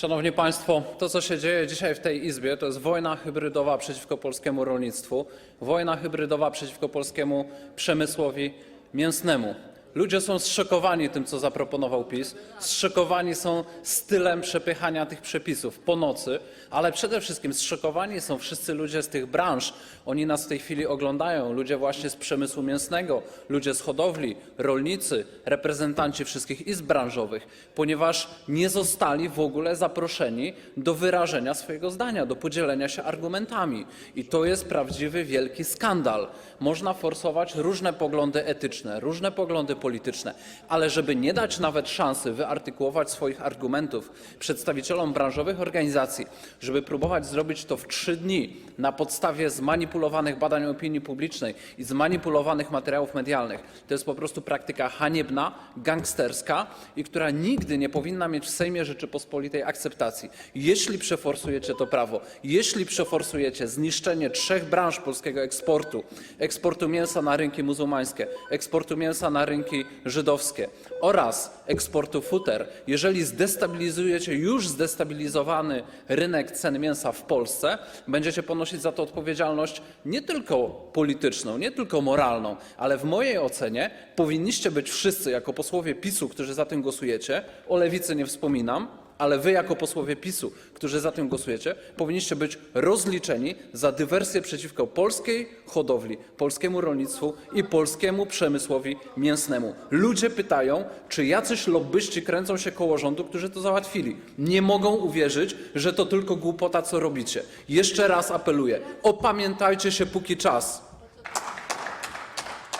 Szanowni Państwo, to co się dzieje dzisiaj w tej Izbie, to jest wojna hybrydowa przeciwko polskiemu rolnictwu, wojna hybrydowa przeciwko polskiemu przemysłowi mięsnemu. Ludzie są zszokowani tym, co zaproponował PiS, zszokowani są stylem przepychania tych przepisów po nocy, ale przede wszystkim zszokowani są wszyscy ludzie z tych branż. Oni nas w tej chwili oglądają, ludzie właśnie z przemysłu mięsnego, ludzie z hodowli, rolnicy, reprezentanci wszystkich izb branżowych, ponieważ nie zostali w ogóle zaproszeni do wyrażenia swojego zdania, do podzielenia się argumentami. I to jest prawdziwy wielki skandal. Można forsować różne poglądy etyczne, różne poglądy polityczne, ale żeby nie dać nawet szansy wyartykułować swoich argumentów przedstawicielom branżowych organizacji, żeby próbować zrobić to w trzy dni na podstawie zmanipulowanych badań opinii publicznej i zmanipulowanych materiałów medialnych, to jest po prostu praktyka haniebna, gangsterska i która nigdy nie powinna mieć w Sejmie Rzeczypospolitej akceptacji. Jeśli przeforsujecie to prawo, jeśli przeforsujecie zniszczenie trzech branż polskiego eksportu, eksportu mięsa na rynki muzułmańskie, eksportu mięsa na rynki żydowskie oraz eksportu futer, jeżeli zdestabilizujecie już zdestabilizowany rynek cen mięsa w Polsce, będziecie ponosić za to odpowiedzialność nie tylko polityczną, nie tylko moralną, ale w mojej ocenie powinniście być wszyscy jako posłowie PiSu, którzy za tym głosujecie, o lewicy nie wspominam, ale wy jako posłowie PiSu, którzy za tym głosujecie, powinniście być rozliczeni za dywersję przeciwko polskiej hodowli, polskiemu rolnictwu i polskiemu przemysłowi mięsnemu. Ludzie pytają, czy jacyś lobbyści kręcą się koło rządu, którzy to załatwili. Nie mogą uwierzyć, że to tylko głupota, co robicie. Jeszcze raz apeluję, opamiętajcie się póki czas.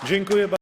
Dziękuję bardzo.